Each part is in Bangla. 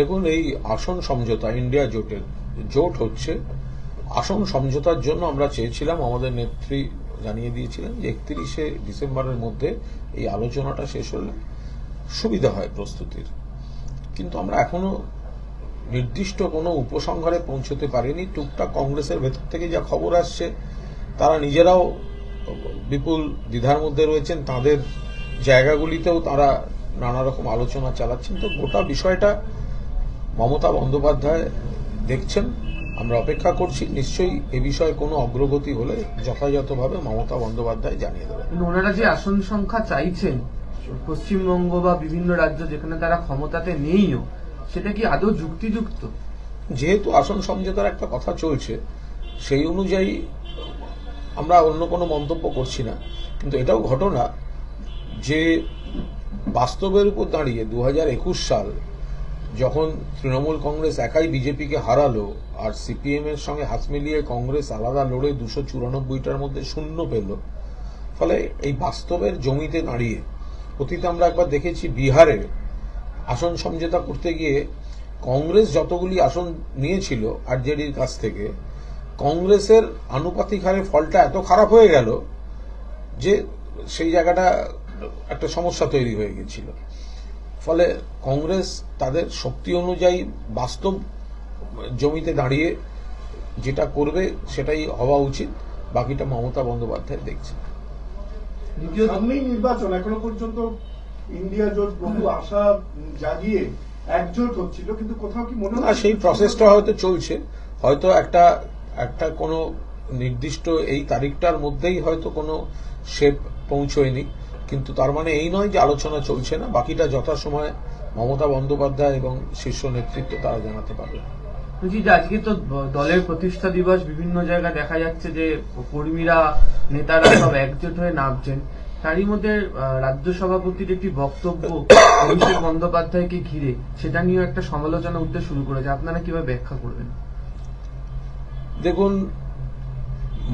দেখুন, এই আসন সমঝোতা ইন্ডিয়া জোটের জোট হচ্ছে। আসন সমঝোতার জন্য আমরা চেয়েছিলাম, আমাদের নেত্রী জানিয়ে দিয়েছিলেন যে একত্রিশে ডিসেম্বরের মধ্যে এই আলোচনাটা শেষ হলে সুবিধা হয় প্রস্তুতির। কিন্তু আমরা এখনও নির্দিষ্ট কোনো উপসংহারে পৌঁছতে পারিনি। টুকটাক কংগ্রেসের ভেতর থেকে যা খবর আসছে, তারা নিজেরাও বিপুল দ্বিধার মধ্যে রয়েছেন। তাদের জায়গাগুলিতেও তারা নানা রকম আলোচনা চালাচ্ছেন। তো গোটা বিষয়টা মমতা বন্দ্যোপাধ্যায় দেখছেন আমরা অপেক্ষা করছি নিশ্চয়ই এ বিষয়ে কোনো অগ্রগতি হলে যথাযথভাবে মমতা বন্দ্যোপাধ্যায় জানিয়ে দেবেন। কিন্তু ওনারা যে আসন সংখ্যা চাইছেন পশ্চিমবঙ্গ বা বিভিন্ন রাজ্য যেখানে তারা ক্ষমতাতে নেইও সেটা কি আদৌ যুক্তিযুক্ত? যেহেতু আসন সমঝোতার একটা কথা চলছে সেই অনুযায়ী আমরা অন্য কোনো মন্তব্য করছি না। কিন্তু এটাও ঘটনা যে বাস্তবের উপর দাঁড়িয়ে দু হাজার একুশ সাল যখন তৃণমূল কংগ্রেস একাই বিজেপিকে হারালো, আর সিপিএম এর সঙ্গে হাত মিলিয়ে কংগ্রেস আলাদা লড়ে দুশো চুরানব্বইটার মধ্যে শূন্য পেল, ফলে এই বাস্তবের জমিতে দাঁড়িয়ে অতীতে আমরা একবার দেখেছি বিহারে আসন সমঝোতা করতে গিয়ে কংগ্রেস যতগুলি আসন নিয়েছিল আরজেডির কাছ থেকে, কংগ্রেসের আনুপাতিক হারে ফলটা এত খারাপ হয়ে গেল যে সেই জায়গাটা একটা সমস্যা তৈরি হয়ে গেছিল। ফলে কংগ্রেস তাদের শক্তি অনুযায়ী বাস্তব জমিতে দাঁড়িয়ে যেটা করবে সেটাই হওয়া উচিত বাকিটা মমতা বন্দ্যোপাধ্যায় দেখছে। সামনেই নির্বাচন এখনও পর্যন্ত ইন্ডিয়া জোট বহু আশা জাগিয়ে একজোট হচ্ছিল কিন্তু কোথাও কি মনে হচ্ছে? সেই প্রসেসটা হয়তো চলছে। হয়তো একটা একটা কোনো নির্দিষ্ট এই তারিখটার মধ্যেই হয়তো কোনো শেপ পৌঁছয়নি। কিন্তু তার মানে এই নয় যে আলোচনা চলছে না বাকিটা যথাসময়ে মমতা বন্দ্যোপাধ্যায় এবং শীর্ষ নেতৃত্ব তারা জানাতে পারবে। আজকে তো দলের প্রতিষ্ঠা দিবস বিভিন্ন জায়গায় দেখা যাচ্ছে যে কর্মীরা নেতারা সব একজোট হয়ে নামছেন। তারই মধ্যে রাজ্য সভাপতির একটি বক্তব্য অভিষেক বন্দ্যোপাধ্যায়কে ঘিরে সেটা নিয়েও একটা সমালোচনা উঠতে শুরু করেছে। আপনারা কীভাবে ব্যাখ্যা করবেন? দেখুন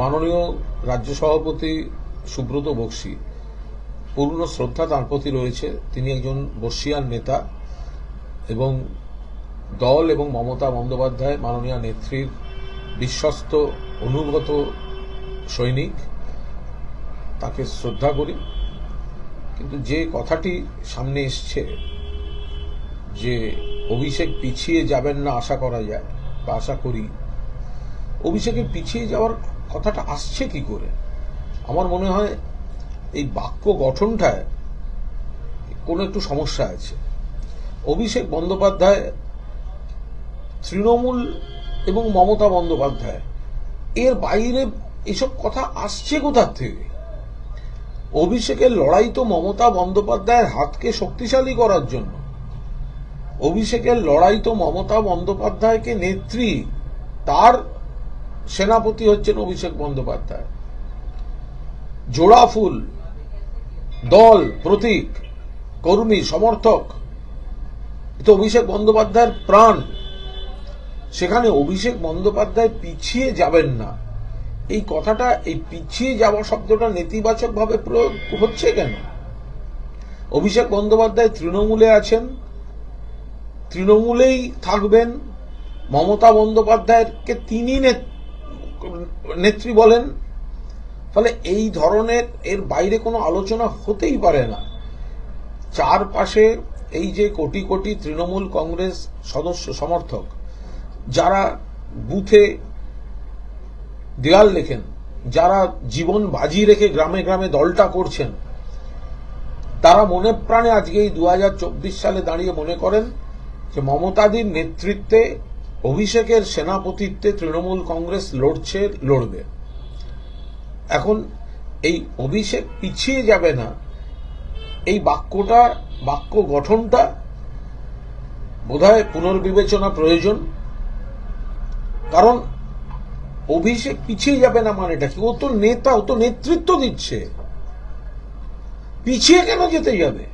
মাননীয় রাজ্য সভাপতি সুব্রত বক্সি পূর্ণ শ্রদ্ধা তার প্রতি রয়েছে। তিনি একজন বর্ষিয়ান নেতা এবং দল এবং মমতা বন্দ্যোপাধ্যায় মাননীয় নেত্রীর বিশ্বস্ত, অনুগত সৈনিক। তাকে শ্রদ্ধা করি। কিন্তু যে কথাটি সামনে এসছে যে অভিষেক পিছিয়ে যাবেন না আশা করা যায় বা আশা করি অভিষেকের পিছিয়ে যাওয়ার কথাটা আসছে কি করে? আমার মনে হয় এই বাক্য গঠনটায় কোনো একটু সমস্যা আছে। অভিষেক বন্দ্যোপাধ্যায়, তৃণমূল এবং মমতা বন্দ্যোপাধ্যায়, এর বাইরে এসব কথা আসছে কোথার থেকে? অভিষেকের লড়াই তো মমতা বন্দ্যোপাধ্যায়ের হাতকে শক্তিশালী করার জন্য। অভিষেকের লড়াই তো মমতা বন্দ্যোপাধ্যায়কে নেত্রী, তার সেনাপতি হচ্ছেন অভিষেক বন্দ্যোপাধ্যায়। জোড়া ফুল দল, প্রতীক, কর্মী, সমর্থক। তো অভিষেক বন্দ্যোপাধ্যায়ের প্রাণ। সেখানে অভিষেক বন্দ্যোপাধ্যায় পিছিয়ে যাবেন না। এই কথাটা, এই পিছিয়ে যাওয়া শব্দটা নেতিবাচক ভাবে প্রয়োগ হচ্ছে কেন? অভিষেক বন্দ্যোপাধ্যায় তৃণমূলে আছেন, তৃণমূলেই থাকবেন। মমতা বন্দ্যোপাধ্যায়কে তিনি নেত- নেত্রী বলেন ফলে এই ধরনের এর বাইরে কোনো আলোচনা হতেই পারে না। চারপাশে এই যে কোটি কোটি তৃণমূল কংগ্রেস সদস্য সমর্থক, যারা বুথে দেয়াল লেখেন, যারা জীবন বাজি রেখে গ্রামে গ্রামে দলটা করছেন, তারা মনে প্রাণে আজকে এই দু হাজার চব্বিশ সালে দাঁড়িয়ে মনে করেন যে মমতাদির নেতৃত্বে অভিষেকের সেনাপতিত্বে তৃণমূল কংগ্রেস লড়ছে, লড়বে। এখন এই অভিষেক পিছিয়ে যাবে না। এই বাক্যটা বাক্য গঠনটা বোধহয় পুনর্বিবেচনা প্রয়োজন। কারণ অভিষেক পিছিয়ে যাবে না মানেটা কি? ও তো নেতা, ও তো নেতৃত্ব দিচ্ছে। পিছিয়ে কেন যেতে যাবে?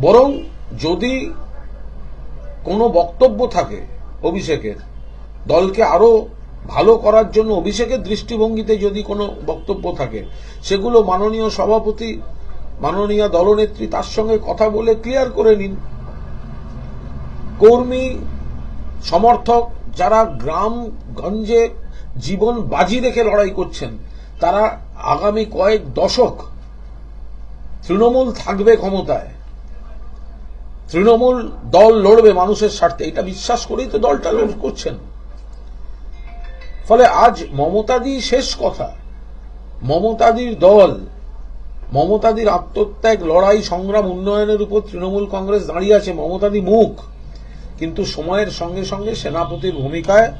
বরং যদি কোনো বক্তব্য থাকে অভিষেকের, দলকে আরও ভালো করার জন্য অভিষেকের দৃষ্টিভঙ্গিতে যদি কোনো বক্তব্য থাকে, সেগুলো মাননীয় সভাপতি, মাননীয় দলনেত্রী তার সঙ্গে কথা বলে ক্লিয়ার করে নিন। কর্মী, সমর্থক যারা গ্রাম, গঞ্জে জীবন বাজি রেখে লড়াই করছেন, তারা আগামী কয়েক দশক তৃণমূল থাকবে ক্ষমতায়। তৃণমূল দল লড়বে মানুষের স্বার্থে, এটা বিশ্বাস করেই তো দলটা করছেন। ফলে আজ মমতাদি শেষ কথা। মমতাদির দল, মমতাদির আত্মত্যাগ, লড়াই, সংগ্রাম, উন্নয়নের উপর তৃণমূল কংগ্রেস দাঁড়িয়ে আছে মমতাদি মুখ। কিন্তু সময়ের সঙ্গে সঙ্গে সেনাপতির ভূমিকায়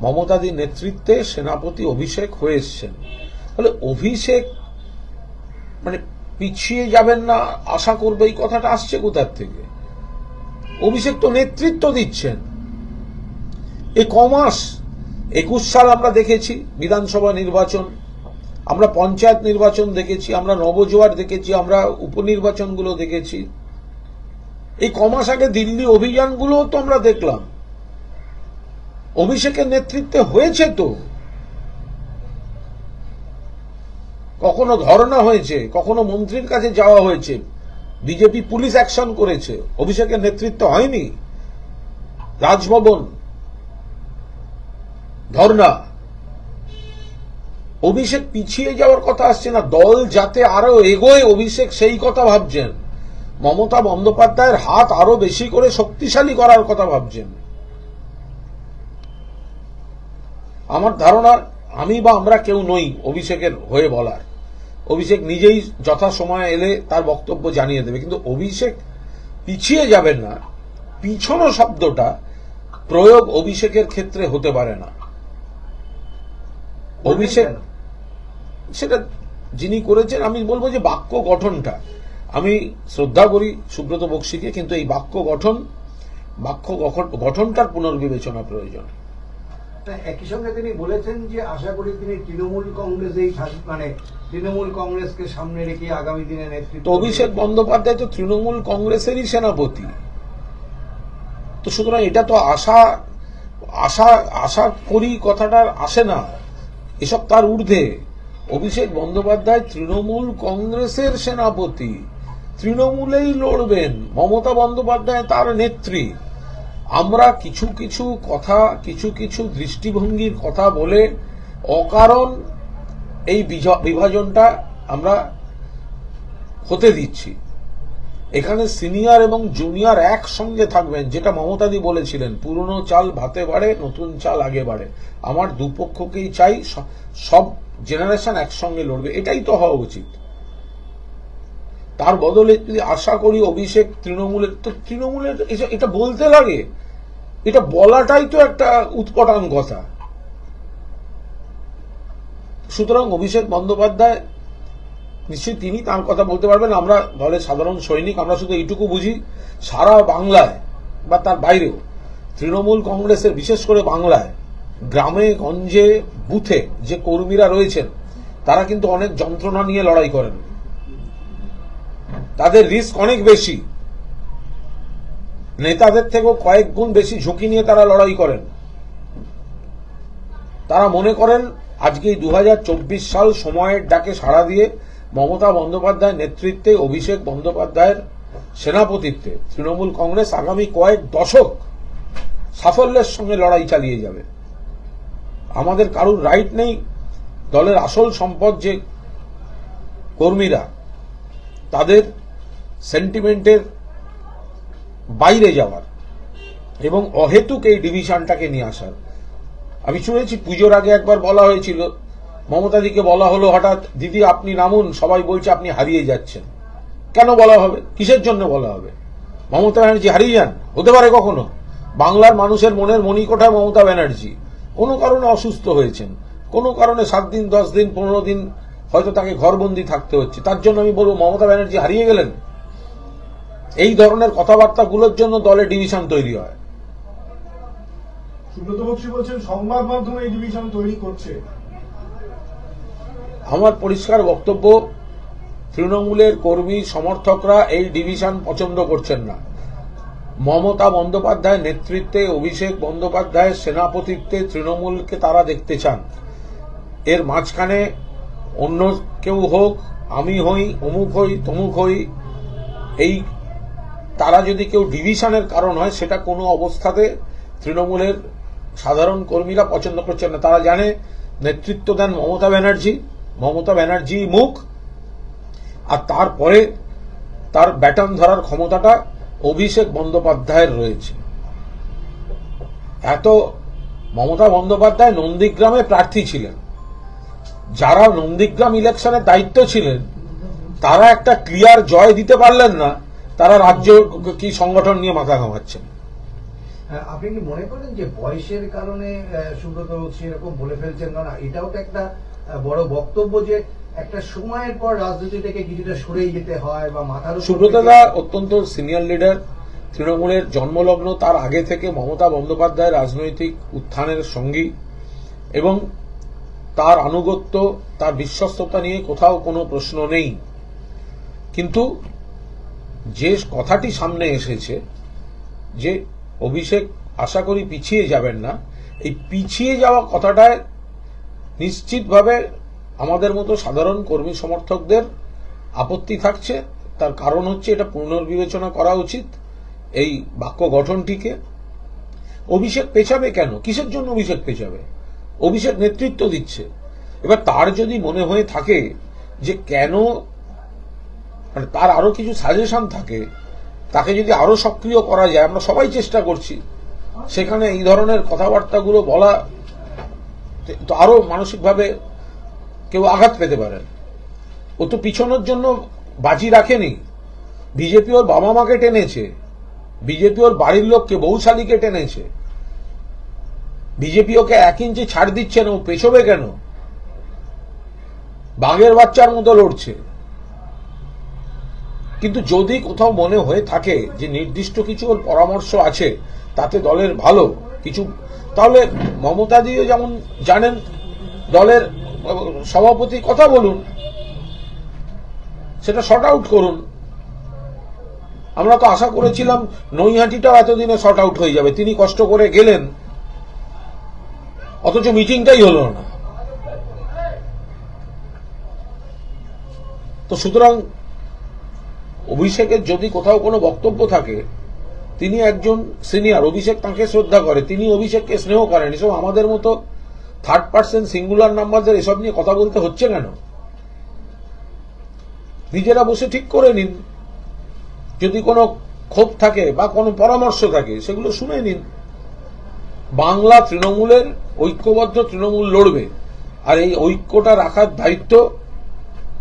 মমতাদির নেতৃত্বে সেনাপতি অভিষেক হয়ে এসছেন। ফলে অভিষেক মানে পিছিয়ে যাবেন না, আশা করবে, এই কথাটা আসছে কোথার থেকে? অভিষেক তো নেতৃত্ব দিচ্ছেন। এ কমাস একুশ সাল আমরা দেখেছি বিধানসভা নির্বাচন, আমরা পঞ্চায়েত নির্বাচন দেখেছি, আমরা নবজোয়ার দেখেছি, আমরা উপনির্বাচনগুলো দেখেছি। এই কমাস আগে দিল্লি অভিযানগুলো তো আমরা দেখলাম। অভিষেকের নেতৃত্বে হয়েছে তো। কখনো ধর্ণা হয়েছে, কখনো মন্ত্রীর কাছে যাওয়া হয়েছে। বিজেপি পুলিশ অ্যাকশন করেছে, অভিষেকের নেতৃত্ব হয়নি। রাজভবন ধর্ণা। অভিষেক পিছিয়ে যাওয়ার কথা আসছে না, দল যাতে আরও এগোয়, অভিষেক সেই কথা ভাবছেন। মমতা বন্দ্যোপাধ্যায়ের হাত আরও বেশি করে শক্তিশালী করার কথা ভাবছেন। আমার ধারণা, আমি বা আমরা কেউ নই অভিষেকের হয়ে বলার। অভিষেক নিজেই যথা সময় এলে তার বক্তব্য জানিয়ে দেবে। কিন্তু অভিষেক পিছিয়ে যাবেন না। পিছনো শব্দটা প্রয়োগ অভিষেকের ক্ষেত্রে হতে পারে না। অভিষেক সেটা যিনি করেছেন আমি বলব যে বাক্য গঠনটা। আমি শ্রদ্ধা করি সুব্রত বক্সিকে কিন্তু এই বাক্য গঠন বাক্য গঠন- গঠনটার পুনর্বিবেচনা প্রয়োজন। তা একই সঙ্গে তিনি বলেছেন যে আশা করি তিনি তৃণমূল কংগ্রেসেই মানে তৃণমূল কংগ্রেসকে সামনে রেখে আগামী দিনে নেতৃত্ব তো অভিষেক বন্দ্যোপাধ্যায় তো তৃণমূল কংগ্রেসেরই সেনাপতি। তো সুতরাং এটা তো আশা আশা আশা করি কথাটা আসে না। এসব তার ঊর্ধ্বে। অভিষেক বন্দ্যোপাধ্যায় তৃণমূল কংগ্রেসের সেনাপতি। তৃণমূলেই লড়বেন মমতা বন্দ্যোপাধ্যায় তার নেত্রী। আমরা কিছু কিছু কথা, কিছু কিছু দৃষ্টিভঙ্গির কথা বলে অকারণ এই বিভাজনটা আমরা হতে দিচ্ছি। এখানে সিনিয়র এবং জুনিয়র একসঙ্গে থাকবেন, যেটা মমতাদি বলেছিলেন, পুরনো চাল ভাতে বাড়ে, নতুন চাল আগে বাড়ে। আমার দুপক্ষকেই চাই সব জেনারেশন একসঙ্গে লড়বে, এটাই তো হওয়া উচিত। তার বদলে যদি আশা করি অভিষেক তৃণমূলের, তো তৃণমূলের এটা বলতে লাগে। এটা বলাটাই তো একটা উৎপটান কথা সুতরাং অভিষেক বন্দ্যোপাধ্যায় নিশ্চয়ই তিনি তার কথা বলতে পারবেন। আমরা দলের সাধারণ সৈনিক, আমরা শুধু এইটুকু বুঝি, সারা বাংলায় বা তার বাইরেও তৃণমূল কংগ্রেসের, বিশেষ করে বাংলায়, গ্রামে, গঞ্জে, বুথে যে কর্মীরা রয়েছেন, তারা কিন্তু অনেক যন্ত্রণা নিয়ে লড়াই করেন। তাদের রিস্ক অনেক বেশি। নেতাদের থেকেও কয়েক গুণ বেশি ঝুঁকি নিয়ে তারা লড়াই করেন। তারা মনে করেন আজকে দু হাজার চব্বিশ সাল সময়ের ডাকে সাড়া দিয়ে মমতা বন্দ্যোপাধ্যায়ের নেতৃত্বে, অভিষেক বন্দ্যোপাধ্যায়ের সেনাপতিত্বে তৃণমূল কংগ্রেস আগামী কয়েক দশক সাফল্যের সঙ্গে লড়াই চালিয়ে যাবে। আমাদের কারুর রাইট নেই, দলের আসল সম্পদ যে কর্মীরা, তাদের সেন্টিমেন্টের বাইরে যাওয়ার এবং অহেতুক এই ডিভিশনটাকে নিয়ে আসার। আমি শুনেছি পুজোর আগে একবার বলা হয়েছিল মমতাদিকে বলা হলো, হঠাৎ, দিদি, আপনি নামুন, সবাই বলছে আপনি হারিয়ে যাচ্ছেন। কেন বলা হবে? কিসের জন্য বলা হবে? মমতা ব্যানার্জি হারিয়ে যান? হতে পারে কখনো? বাংলার মানুষের মনের মণিকোঠা মমতা ব্যানার্জি। কোনো কারণে অসুস্থ হয়েছেন। কোনো কারণে সাত দিন, দশ দিন, পনেরো দিন হয়তো তাকে ঘরবন্দি থাকতে হচ্ছে। তার জন্য আমি বলব, মমতা ব্যানার্জি হারিয়ে গেলেন। এই ধরনের কথাবার্তাগুলোর জন্য দলে ডিভিশন তৈরি হয়। সুব্রত বক্সী বলছেন, সংবাদ মাধ্যমে এই ডিভিশন তৈরি করছে। আমার পরিষ্কার বক্তব্য, তৃণমূলের কর্মী, সমর্থকরা এই ডিভিশন পছন্দ করছেন না। মমতা বন্দ্যোপাধ্যায় নেতৃত্বে, অভিষেক বন্দ্যোপাধ্যায়ের সেনাপতিত্বে তৃণমূলকে তারা দেখতে চান। এর মাঝখানে অন্য কেউ হোক, আমি হই, অমুক হই, তমুক হই, এই তারা যদি কেউ ডিভিশনের কারণ হয়, সেটা কোনো অবস্থাতে তৃণমূলের সাধারণ কর্মীরা পছন্দ করছেন না। তারা জানে, নেতৃত্ব দেন মমতা ব্যানার্জি। মমতা ব্যানার্জি মুখ আর তারপরে তার ব্যাটন ধরার ক্ষমতাটা অভিষেক বন্দ্যোপাধ্যায়ের রয়েছে। এত মমতা বন্দ্যোপাধ্যায় নন্দীগ্রামে প্রার্থী ছিলেন। যারা নন্দীগ্রাম ইলেকশনের দায়িত্ব ছিলেন তারা একটা ক্লিয়ার জয় দিতে পারলেন না তারা রাজ্য কি সংগঠন নিয়ে মাথা ঘামাচ্ছেন। হ্যাঁ, আপনি কি মনে করেন যে বয়সের কারণে সুব্রত সেরকম বলে ফেলছেন? কারণ এটাও তো একটা বড় বক্তব্য যে একটা সময়ের পর রাজনীতি থেকে কিছুটা সরেই যেতে হয় বা মাথার সুব্রতদা অত্যন্ত সিনিয়র লিডার। তৃণমূলের জন্মলগ্ন তার আগে থেকে মমতা বন্দ্যোপাধ্যায় রাজনৈতিক উত্থানের সঙ্গী এবং তার আনুগত্য তার বিশ্বস্ততা নিয়ে কোথাও কোনো প্রশ্ন নেই। কিন্তু যে কথাটি সামনে এসেছে যে অভিষেক আশা করি পিছিয়ে যাবেন না এই পিছিয়ে যাওয়া কথাটায় নিশ্চিতভাবে আমাদের মতো সাধারণ কর্মী সমর্থকদের আপত্তি থাকছে। তার কারণ হচ্ছে এটা পুনর্বিবেচনা করা উচিত এই বাক্য গঠনটিকে। অভিষেক পেছাবে কেন? কিসের জন্য অভিষেক পেছাবে? অভিষেক নেতৃত্ব দিচ্ছে। এবার তার যদি মনে হয়ে থাকে যে কেন মানে তার আরও কিছু সাজেশন থাকে, তাকে যদি আরও সক্রিয় করা যায়, আমরা সবাই চেষ্টা করছি। সেখানে এই ধরনের কথাবার্তাগুলো বলা তো আরও মানসিকভাবে কেউ আঘাত পেতে পারেন ও তো পিছনের জন্য বাজি রাখেনি। বিজেপি ওর বাবা মাকে টেনেছে। বিজেপি ওর বাড়ির লোককে, বৌশালীকে টেনেছে। বিজেপি ওকে এক ইঞ্চি ছাড় দিচ্ছে না, ও পেছবে কেন? বাঘের বাচ্চার মতো লড়ছে। কিন্তু যদি কোথাও মনে হয়ে থাকে যে নির্দিষ্ট কিছু ওর পরামর্শ আছে, তাতে দলের ভালো। কিছু। তাহলে মমতা দিও যেমন জানেন দলের সভাপতি কথা বলুন, সেটা শর্ট আউট করুন। আমরা তো আশা করেছিলাম নৈহাটিটাও এতদিনে শর্ট আউট হয়ে যাবে। তিনি কষ্ট করে গেলেন। অথচ মিটিংটাই হলো না। তো সুতরাং অভিষেকের যদি কোথাও কোনো বক্তব্য থাকে তিনি একজন সিনিয়র, অভিষেক তাকে শ্রদ্ধা করে, তিনি অভিষেককে স্নেহ করেন। এসব আমাদের মতো থার্ড পার্সন সিঙ্গুলার নাম্বারদের এসব নিয়ে কথা বলতে হচ্ছে কেন? নিজেরা বসে ঠিক করে নিন। যদি কোনো ক্ষোভ থাকে বা কোনো পরামর্শ থাকে, সেগুলো শুনে নিন। বাংলা তৃণমূলের ঐক্যবদ্ধ তৃণমূল লড়বে। আর এই ঐক্যটা রাখার দায়িত্ব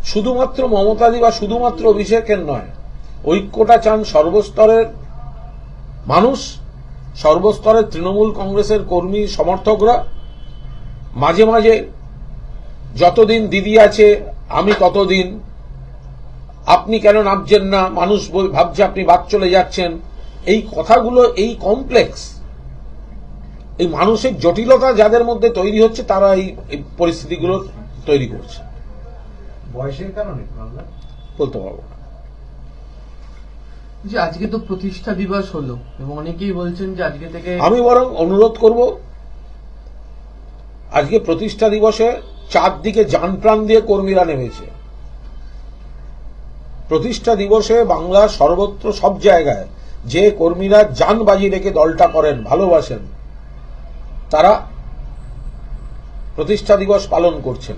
শুধুমাত্র মমতাদি বা শুধুমাত্র অভিষেকের নয়, ঐক্যটা চান সর্বস্তরের মানুষ সর্বস্তরের তৃণমূল কংগ্রেসের কর্মী সমর্থকরা মাঝে মাঝে যতদিন দিদি আছে আমি ততদিন আপনি কেন নামছেন না মানুষ ভাবছে আপনি বাদ চলে যাচ্ছেন এই কথাগুলো এই কমপ্লেক্স এই মানুষের জটিলতা যাদের মধ্যে তৈরি হচ্ছে তারা এই এই পরিস্থিতিগুলো তৈরি করছে। বয়সের কারণে বলতে পারব না। যে আজকে তো প্রতিষ্ঠা দিবস হলো এবং অনেকেই বলছেন যে আজকে থেকে আমি বরং অনুরোধ করব, আজকে প্রতিষ্ঠা দিবসে চারদিকে যান প্রাণ দিয়ে কর্মীরা নেমেছে। প্রতিষ্ঠা দিবসে বাংলা সর্বত্র সব জায়গায় যে কর্মীরা যান বাজি রেখে দলটা করেন, ভালোবাসেন, তারা প্রতিষ্ঠা দিবস পালন করছেন।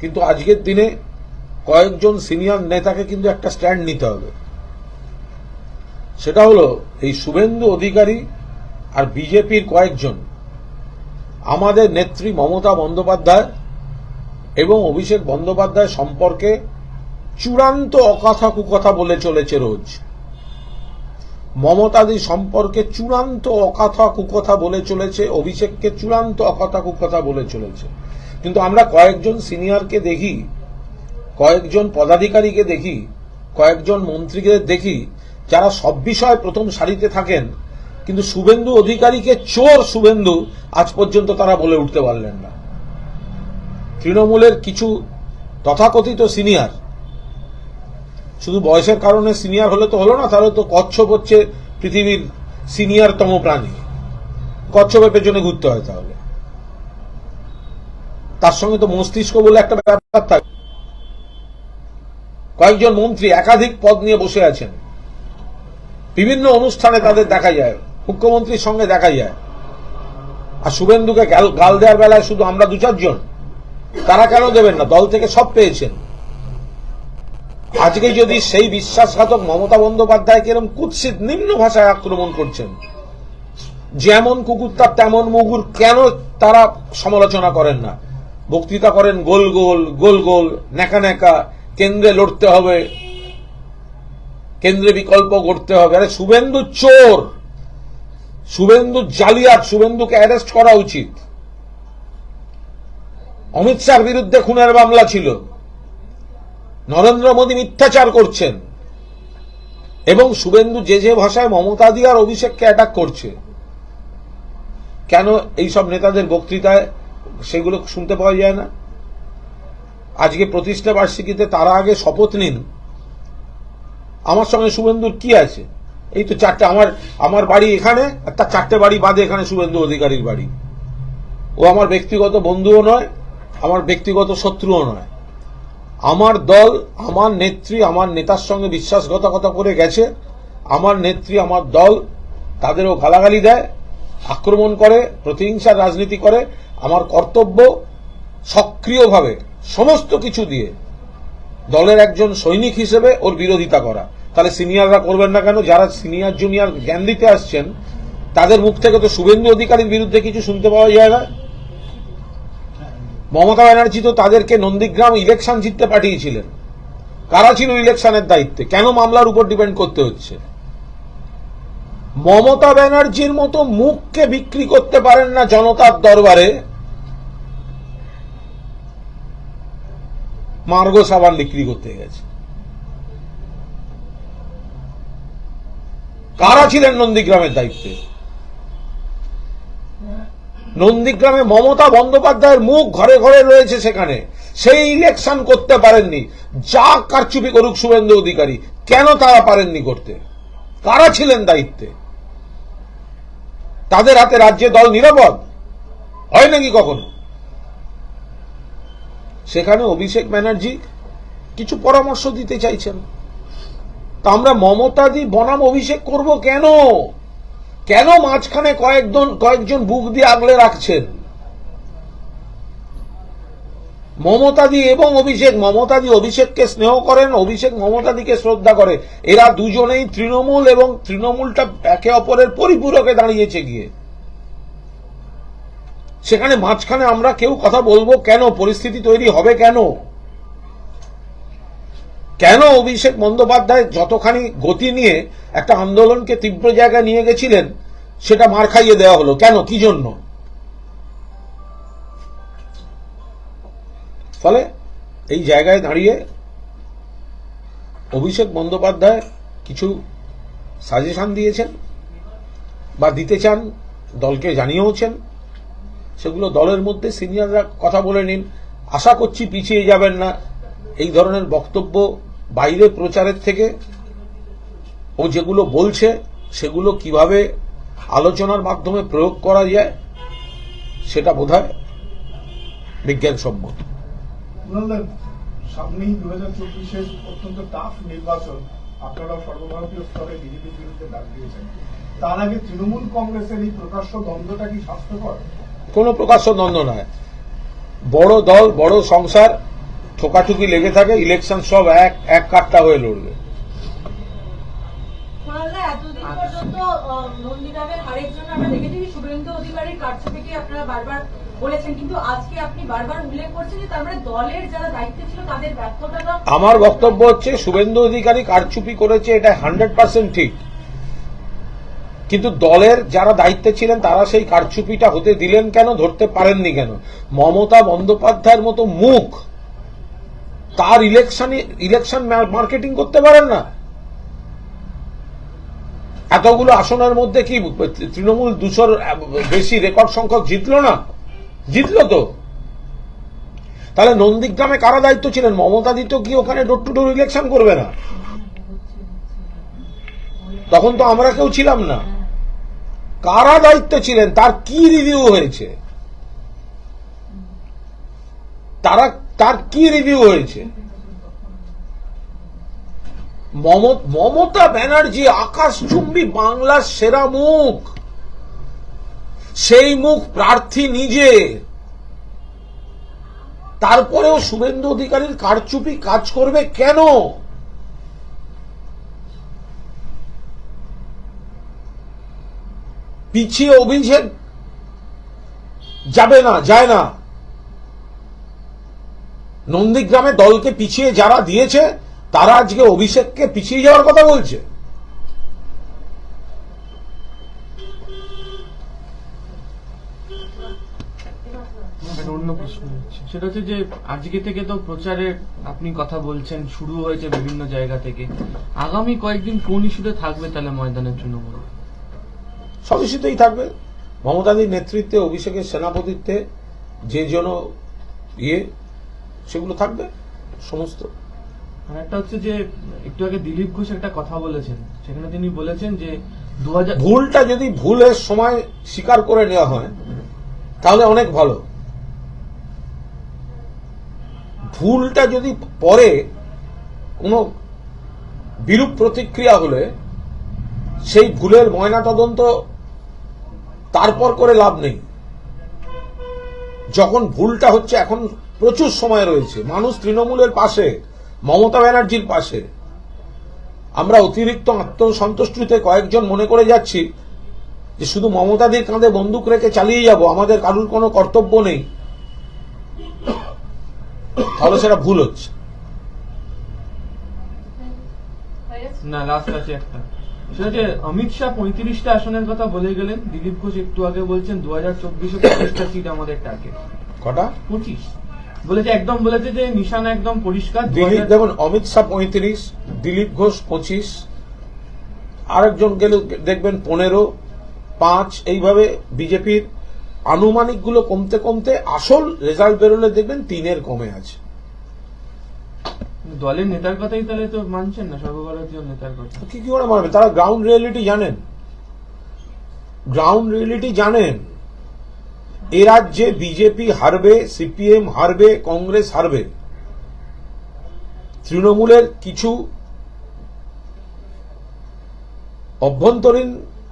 কিন্তু আজকের দিনে কয়েকজন সিনিয়র নেতাকে কিন্তু একটা স্ট্যান্ড নিতে হবে। সেটা হলো এই শুভেন্দু অধিকারী আর বিজেপির কয়েকজন। আমাদের নেত্রী মমতা বন্দ্যোপাধ্যায় এবং অভিষেক বন্দ্যোপাধ্যায় সম্পর্কে চূড়ান্ত অকথা কুকথা বলে চলেছে রোজ। মমতাদি সম্পর্কে চূড়ান্ত অকথা কুকথা বলে চলেছে, অভিষেককে চূড়ান্ত অকথা কুকথা বলে চলেছে। কিন্তু আমরা কয়েকজন সিনিয়রকে দেখি, কয়েকজন পদাধিকারীকে দেখি, কয়েকজন মন্ত্রীকে দেখি যারা সব বিষয়ে প্রথম সারিতে থাকেন, কিন্তু শুভেন্দু অধিকারীকে চোর শুভেন্দু আজ পর্যন্ত তারা বলে উঠতে পারলেন না। তৃণমূলের কিছু তথাকথিত সিনিয়র, শুধু বয়সের কারণে সিনিয়র হলে তো হলো না, তাহলে তো কচ্ছপ হচ্ছে পৃথিবীর সিনিয়রতম প্রাণী। কচ্ছপের পেছনে ঘুরতে হয় তাহলে। তার সঙ্গে তো মস্তিষ্ক বলে একটা ব্যাপার থাকে। কয়েকজন মন্ত্রী একাধিক পদ নিয়ে বসে আছেন। বিভিন্ন অনুষ্ঠানে তাদের দেখা যায়, মুখ্যমন্ত্রীর সঙ্গে দেখা যায়। আর শুভেন্দুকে গাল- দেওয়ার বেলায় শুধু আমরা দু চারজন। তারা কেন দেবেন না? দল থেকে সব পেয়েছেন। আজকে যদি সেই বিশ্বাসঘাতক মমতা বন্দ্যোপাধ্যায়কে এরকম কুৎসিত নিম্ন ভাষায় আক্রমণ করছেন, যেমন কুকুরতার তেমন মুগুর, কেন তারা সমালোচনা করেন না? বক্তৃতা করেন গোল গোল গোল গোল, ন্যাকা ন্যাকা, কেন্দ্রে লড়তে হবে কেন্দ্রে বিকল্প করতে হবে। আরে শুভেন্দু চোর! শুভেন্দু জালিয়াত, শুভেন্দুকে অ্যারেস্ট করা উচিত। অমিত শাহর বিরুদ্ধে খুনের মামলা ছিল। নরেন্দ্র মোদী মিথ্যাচার করছেন। এবং শুভেন্দু যে যে ভাষায় মমতা দি আর অভিষেককে অ্যাটাক করছে। কেন এই সব নেতাদের বক্তৃতায় সেগুলো শুনতে পাওয়া যায় না? আজকে প্রতিষ্ঠা বার্ষিকীতে তারা আগে শপথ নিন। আমার সঙ্গে শুভেন্দুর কি আছে? এই তো চারটে, আমার আমার বাড়ি এখানে, আর তার চারটে বাড়ি বাদে এখানে শুভেন্দু অধিকারীর বাড়ি। ও আমার ব্যক্তিগত বন্ধুও নয়, আমার ব্যক্তিগত শত্রুও নয়। আমার দল, আমার নেত্রী, আমার নেতার সঙ্গে বিশ্বাসঘাতকতা করে গেছে। আমার নেত্রী, আমার দল, তাদেরও গালাগালি দেয়, আক্রমণ করে, প্রতিহিংসার রাজনীতি করে। আমার কর্তব্য সক্রিয়ভাবে সমস্ত কিছু দিয়ে দলের একজন সৈনিক হিসেবে ওর বিরোধিতা করা। তাহলে সিনিয়ররা করবেন না কেন? যারা সিনিয়র, জুনিয়র জ্ঞান দিতে আসছেন, তাদের মুখ থেকে তো শুভেন্দু অধিকারীর বিরুদ্ধে কিছু শুনতে পাওয়া যায় না। মমতা ব্যানার্জি তো তাদেরকে নন্দীগ্রাম ইলেকশন জিততে পাঠিয়েছিলেন। কারা ছিল ইলেকশনের দায়িত্বে? কেন মামলার উপর ডিপেন্ড করতে হচ্ছে? মমতা ব্যানার্জির মতো মুখকে বিক্রি করতে পারেন না জনতার দরবারে মার্গো সাবান বিক্রি করতে গেছে। কারা ছিলেন নন্দীগ্রামের দায়িত্বে? নন্দীগ্রামে মমতা বন্দ্যোপাধ্যায়ের মুখ ঘরে ঘরে রয়েছে সেখানে। সেই ইলেকশন করতে পারেননি। যা কারচুপি করুক শুভেন্দু অধিকারী, কেন তারা পারেননি করতে? কারা ছিলেন দায়িত্বে? তাদের হাতে রাজ্যে দল নিরাপদ? হয় নাকি কখনো? সেখানে অভিষেক ব্যানার্জি কিছু পরামর্শ দিতে চাইছেন। তা আমরা মমতা দি বনাম অভিষেক করব কেন? কেন মাঝখানে কয়েকজন কয়েকজন বুক দিয়ে আগলে রাখছেন? মমতাদি এবং অভিষেক, মমতাদি অভিষেককে স্নেহ করেন, অভিষেক মমতাদিকে শ্রদ্ধা করে। এরা দুজনেই তৃণমূল এবং তৃণমূলটা একে অপরের পরিপূরকে দাঁড়িয়েছে গিয়ে। সেখানে মাঝখানে আমরা কেউ কথা বলব, কেন? পরিস্থিতি তৈরি হবে কেন? কেন অভিষেক বন্দ্যোপাধ্যায় যতখানি গতি নিয়ে একটা আন্দোলনকে তীব্র জায়গায় নিয়ে গেছিলেন, সেটা মার খাইয়ে দেওয়া হলো? কেন? কি জন্য? ফলে এই জায়গায় দাঁড়িয়ে অভিষেক বন্দ্যোপাধ্যায় কিছু সাজেশন দিয়েছেন বা দিতে চান, দলকে জানিয়েওছেন। সেগুলো দলের মধ্যে সিনিয়ররা কথা বলে নিন। আশা করছি পিছিয়ে যাবেন না। এই ধরনের বক্তব্য বাইরে প্রচারের থেকে ও যেগুলো বলছে, সেগুলো কীভাবে আলোচনার মাধ্যমে প্রয়োগ করা যায়, সেটা বোধ হয় বিজ্ঞানসম্মত সামনেই দু হাজার চব্বিশের অত্যন্ত টাফ নির্বাচন আপনারা সর্বভারতীয় স্তরে বিজেপির বিরুদ্ধে ডাক দিয়েছেন তার আগে তৃণমূল কংগ্রেসের এই প্রকাশ্য দ্বন্দ্বটা কি স্বাস্থ্যকর? কোনো প্রকাশ্য দ্বন্দ্ব নয়। বড় দল বড় সংসার ঠোকাঠুকি লেগে থাকে ইলেকশন সব এক এক কাট্টা হয়ে লড়বে। মানে আমার বক্তব্য হচ্ছে শুভেন্দু অধিকারী কারচুপি করেছে এটা হান্ড্রেড পার্সেন্ট ঠিক। কিন্তু দলের যারা দায়িত্বে ছিলেন, তারা সেই কারচুপিটা হতে দিলেন কেন, ধরতে পারেননি কেন? মমতা বন্দ্যোপাধ্যায়ের মতো মুখ তার ইলেকশনে ইলেকশন মার্কেটিং করতে পারেন না। এতগুলো আসনের মধ্যে কি তৃণমূল দুশোর বেশি রেকর্ড সংখ্যক জিতলো না? জিতলো তো। তাহলে নন্দীগ্রামে কারা দায়িত্ব ছিলেন? মমতা দিত কি ওখানে ডোর টু ডোর ইলেকশন করবে না? তখন তো আমরা কেউ ছিলাম না। কারা দায়িত্ব ছিলেন, তার কি রিভিউ হয়েছে? তারা, তার কি রিভিউ হয়েছে? মম- মমতা ব্যানার্জি আকাশচুম্বী বাংলার সেরা মুখ। সেই মুখ প্রার্থী নিজে। তারপরেও শুভেন্দু অধিকারীর কারচুপি কাজ করবে কেন? পিছিয়ে অভিষেক যাবে না, যায় না। নন্দীগ্রামে দলকে পিছিয়ে যারা দিয়েছে, তারা আজকে অভিষেককে পিছিয়ে যাওয়ার কথা বলছে। সেটা হচ্ছে যে আজকে থেকে তো প্রচারের আপনি কথা বলছেন, শুরু হয়েছে বিভিন্ন জায়গা থেকে। আগামী কয়েকদিন কোন ইস্যুতে থাকবে তাহলে ময়দানের তৃণমূল সব থাকবে। মমতাদির নেতৃত্বে অভিষেকের সেনাপতিত্বে যে জন ইয়ে সেগুলো থাকবে সমস্ত। আর একটা হচ্ছে যে একটু আগে দিলীপ ঘোষ একটা কথা বলেছেন। সেখানে তিনি বলেছেন যে দু হাজার ভুলটা যদি ভুলের সময় স্বীকার করে নেওয়া হয় তাহলে অনেক ভালো। ভুলটা যদি পরে কোনো বিরূপ প্রতিক্রিয়া হলে সেই ভুলের ময়নাতদন্ত তারপর করে লাভ নেই। যখন ভুলটা হচ্ছে, এখন প্রচুর সময় রয়েছে। মানুষ তৃণমূলের পাশে, মমতা ব্যানার্জির পাশে। আমরা অতিরিক্ত আত্মসন্তুষ্টিতে কয়েকজন মনে করে যাচ্ছি যে শুধু মমতাদির কাঁধে বন্দুক রেখে চালিয়ে যাব, আমাদের কারুর কোনো কর্তব্য নেই। তাহলে সেটা ভুল হচ্ছে। না লাস্ট আছে একটা। সেটা যে অমিত শাহ পঁয়ত্রিশটা আসনের কথা বলে গেলেন। দিলীপ ঘোষ একটু আগে বলছেন দু হাজার চব্বিশে পঁচিশটা সিট আমাদের টার্গেট কটা? পঁচিশ। বলেছে একদম বলেছে যে নিশানা একদম পরিষ্কার। দিলীপ 2000 দেখুন অমিত শাহ পঁয়ত্রিশ দিলীপ ঘোষ পঁচিশ আরেকজন গেলে দেখবেন পনেরো পাঁচ এইভাবে বিজেপির আনুমানিকগুলো কমতে কমতে আসল রেজাল্ট বেরোলে দেখবেন তিনের কমে আছে। দলের নেতার কথাই তাহলে তো মানছেন না, সর্বভারতীয় নেতার কথা। কি কি করে মানবে? তারা গ্রাউন্ড রিয়েলিটি জানেন। গ্রাউন্ড রিয়েলিটি জানেন। এ রাজ্যে বিজেপি হারবে সিপিএম হারবে, কংগ্রেস হারবে। তৃণমূলের কিছু অভ্যন্তরীণ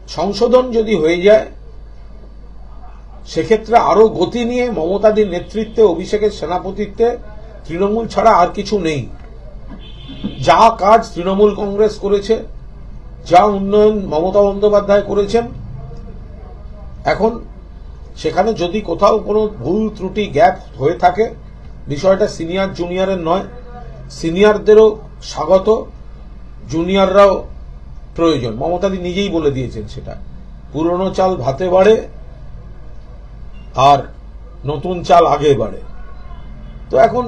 সংশোধন যদি হয়ে যায়, সেক্ষেত্রে আরও গতি নিয়ে মমতাদির নেতৃত্বে, অভিষেকের সেনাপতিত্বে তৃণমূল ছাড়া আর কিছু নেই। যা কাজ তৃণমূল কংগ্রেস করেছে, যা উন্নয়ন মমতা বন্দ্যোপাধ্যায় করেছেন, এখন সেখানে যদি কোথাও কোনো ভুল ত্রুটি, গ্যাপ হয়ে থাকে, বিষয়টা সিনিয়র জুনিয়রের নয়, সিনিয়রদেরও স্বাগত, জুনিয়ররাও প্রয়োজন। মমতাদি নিজেই বলে দিয়েছেন সেটা। পুরনো চাল ভাতে বাড়ে, আর নতুন চাল আগে বাড়ে। তো এখন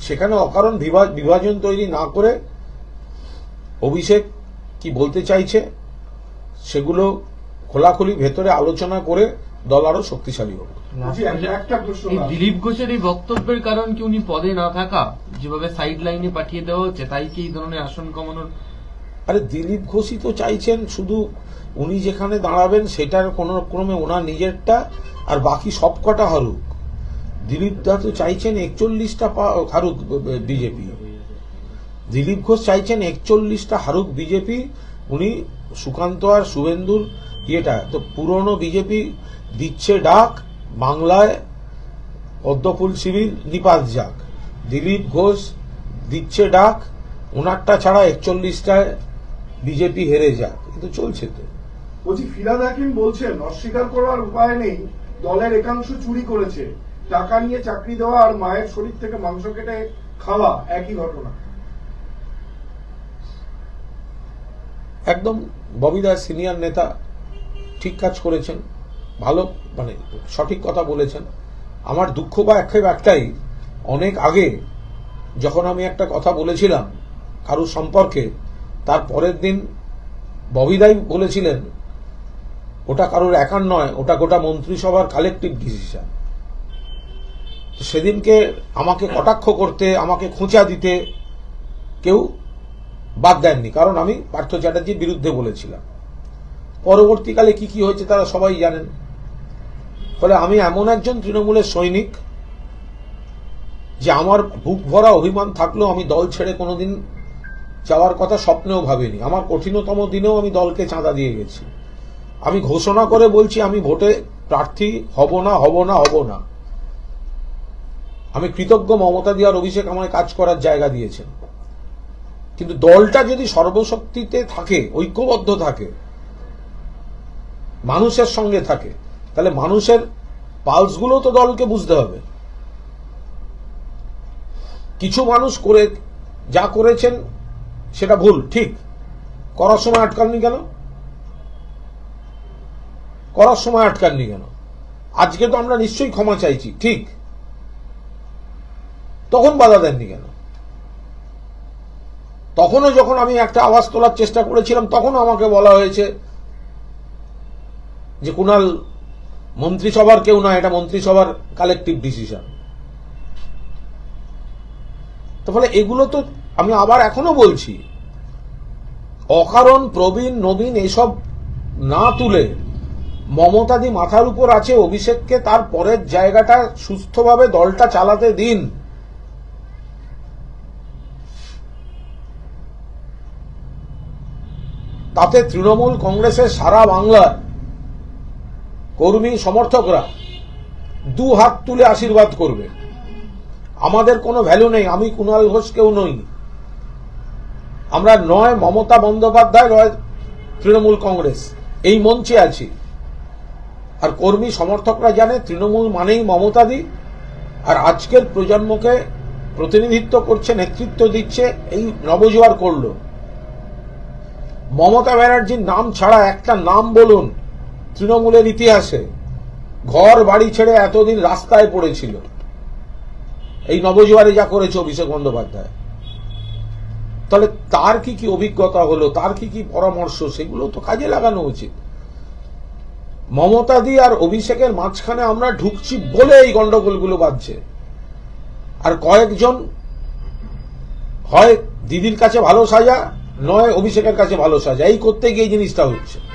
সেখানে অকারণ বিভাজন তৈরি না করে অভিষেক কি বলতে চাইছে সেগুলো খোলাখুলি ভেতরে আলোচনা করে দল আরও শক্তিশালী হবে। দিলীপ ঘোষের এই বক্তব্যের কারণ কি উনি পদে না থাকা যেভাবে সাইড লাইনে পাঠিয়ে দেওয়া হচ্ছে তাই কি এই ধরনের আসন কমানোর আরে দিলীপ ঘোষই তো চাইছেন শুধু উনি যেখানে দাঁড়াবেন সেটার কোন ক্রমে ওনার নিজেরটা আর বাকি সব কটা হারুক দিলীপ দা তো চাইছেন একচল্লিশটা হারুক বিজেপি। দিলীপ ঘোষ চাইছেন একচল্লিশটা হারুক বিজেপি। উনি সুকান্ত আর শুভেন্দুর ইয়েটা, তো পুরনো বিজেপি দিচ্ছে ডাক, বাংলায় পদ্মফুল শিবির নিপাত যাক। দিলীপ ঘোষ দিচ্ছে ডাক ওনারটা ছাড়া একচল্লিশটায় বিজেপি হেরে যাক। কিন্তু চলছে তো। বলছি ফিরাদ হাকিম বলছেন, অস্বীকার করার উপায় নেই, দলের একাংশ চুরি করেছে। টাকা নিয়ে চাকরি দেওয়া আর মায়ের শরীর থেকে মাংস কেটে খাওয়া, একই ঘটনা। একদম ববিদাস সিনিয়র নেতা ঠিক কাজ করেছেন, ভালো মানে সঠিক কথা বলেছেন। আমার দুঃখ বা আক্ষেপ একটাই অনেক আগে যখন আমি একটা কথা বলেছিলাম কারুর সম্পর্কে, তার পরের দিন ববিদাই বলেছিলেন, ওটা কারোর একার নয়, ওটা গোটা মন্ত্রিসভার কালেকটিভ ডিসিশন সেদিনকে আমাকে কটাক্ষ করতে, আমাকে খোঁচা দিতে কেউ বাদ দেননি। কারণ আমি পার্থ চ্যাটার্জির বিরুদ্ধে বলেছিলাম। পরবর্তীকালে কি কি হয়েছে তারা সবাই জানেন। ফলে আমি এমন একজন তৃণমূলের সৈনিক যে আমার বুক ভরা অভিমান থাকলেও আমি দল ছেড়ে কোনোদিন যাওয়ার কথা স্বপ্নেও ভাবিনি। আমার কঠিনতম দিনেও আমি দলকে চাঁদা দিয়ে গেছি। আমি ঘোষণা করে বলছি, আমি ভোটে প্রার্থী হব না হব না হব না। আমি কৃতজ্ঞ মমতা দিয়ার অভিষেক আমায় কাজ করার জায়গা দিয়েছেন। কিন্তু দলটা যদি সর্বশক্তিতে থাকে, ঐক্যবদ্ধ থাকে, মানুষের সঙ্গে থাকে, তাহলে মানুষের পালসগুলো তো দলকে বুঝতে হবে। কিছু মানুষ করে, যা করেছেন, সেটা ভুল, ঠিক। করার সময় আটকাননি কেন? করার সময় আটকাননি কেন? আজকে তো আমরা নিশ্চয়ই ক্ষমা চাইছি, ঠিক। তখন বাধা দেননি কেন? তখনও যখন আমি একটা আওয়াজ তোলার চেষ্টা করেছিলাম, তখনও আমাকে বলা হয়েছে যে কুণাল মন্ত্রিসভার কেউ না, এটা মন্ত্রিসভার কালেকটিভ ডিসিশন তো ফলে এগুলো তো আমি আবার এখনও বলছি, অকারণ, প্রবীণ, নবীন এসব না তুলে মমতাদি মাথার উপর আছে অভিষেককে, তার পরের জায়গাটা সুস্থভাবে দলটা চালাতে দিন। তাতে তৃণমূল কংগ্রেসের সারা বাংলার কর্মী সমর্থকরা দু হাত তুলে আশীর্বাদ করবে। আমাদের কোনো ভ্যালু নেই, আমি কুণাল ঘোষ কেউ নই। আমরা নয়, মমতা বন্দ্যোপাধ্যায় নয়, তৃণমূল কংগ্রেস। এই মঞ্চে আছি। আর কর্মী সমর্থকরা জানে, তৃণমূল মানেই মমতাদি। আর আজকের প্রজন্মকে প্রতিনিধিত্ব করছে, নেতৃত্ব দিচ্ছে, এই নবজোয়ার করল। মমতা ব্যানার্জির নাম ছাড়া একটা নাম বলুন, তৃণমূলের ইতিহাসে। ঘর বাড়ি ছেড়ে এতদিন রাস্তায় পড়েছিল। এই নবজোয়ারে যা করেছে অভিষেক বন্দ্যোপাধ্যায়। তাহলে তার কি কি অভিজ্ঞতা হলো, তার কি কি পরামর্শ, সেগুলো তো কাজে লাগানো উচিত। মমতাদি আর অভিষেকের মাঝখানে আমরা ঢুকছি বলে এই গন্ডগোলগুলো বাজছে আর কয়েকজন হয় দিদির কাছে ভালো সাজা নয় অভিষেকের কাছে ভালো সাজা। এই করতে গিয়ে এই জিনিসটা হচ্ছে।